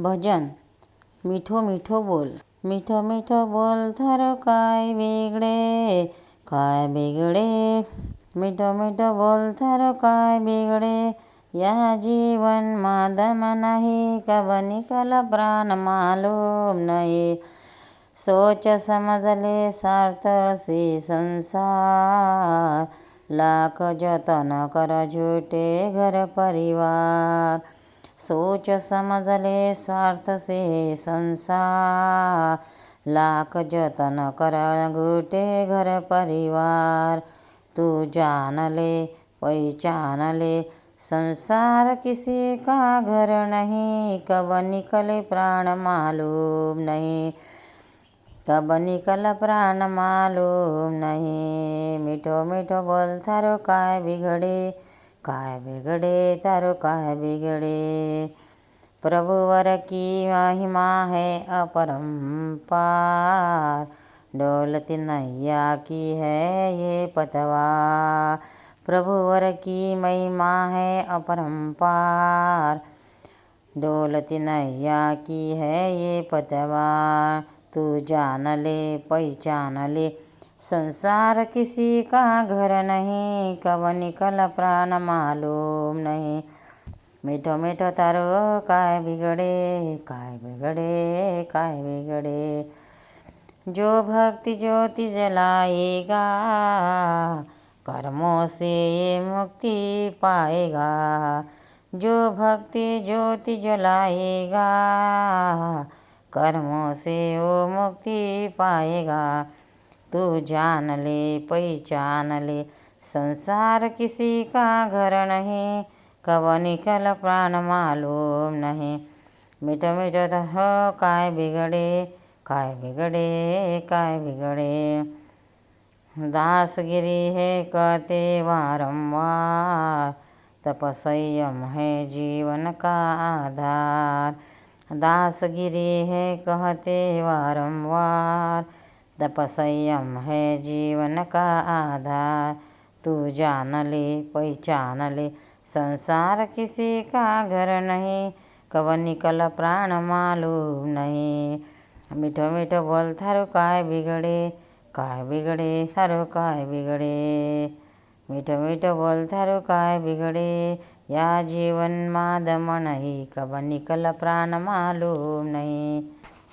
भजन। मिठो मिठो बोल। मिठो मिठो बोल थारो काय बिगडे काय बिगडे। मिठो मिठो बोल थारो काय बिगडे। या जीवन मादम नाही, कब निकल प्राण मालूम नहीं। सोच समझले सार्थ से संसार। लाख जतन कर झूठे घर परिवार। सोच समजले स्वार्थ से संसार. लाख जतन कर झूठे घर परिवार. तू जान ले ले संसार किसी का घर नहीं. कब निकले प्राण मालूम नहीं. कब निकल प्राण मालूम नहीं. मिठो मिठो बोल थारो काय बिगडे काय बिगडे तारो काय बिगडे प्रभुवर की महिमा है अपरंपार। डोलती नैया की है ये पतवार प्रभुवर की महिमा है अपरंपार। डोलती नैया की है ये पतवार तू जान ले, पहचान ले संसार किसी का घर नहीं, कब निकल प्राण मालूम नहीं। मीठो मीठो तारो काय बिगड़े काय बिगड़े काय बिगड़े। जो भक्ति ज्योति जलाएगा, कर्मों से ये मुक्ति पाएगा। जो भक्ति ज्योति जलाएगा, कर्मों से वो मुक्ति पाएगा। तू जान ले, पहचान ले। संसार किसी का घर नहीं, कब निकल प्राण मालूम नहीं। मिठो मिठो हो काय बिगड़े काय बिगड़े काय बिगड़े। दासगिरी है कहते वारंवार, तपसंयम है जीवन का आधार। दासगिरी है कहते वारंवार तपसंयम है जीवन का आधार। तू जान ले, पहचान ले, संसार किसी का घर नहीं, कब निकल प्राण मालूम नहीं। मिठो मिठो बोल थारो काय बिगड़े काय बिगड़े थारो काय बिगड़े। मिठो मिठो बोल थारो काय बिगड़े, या जीवन मादम नहीं, कब निकल प्राण मालूम नहीं।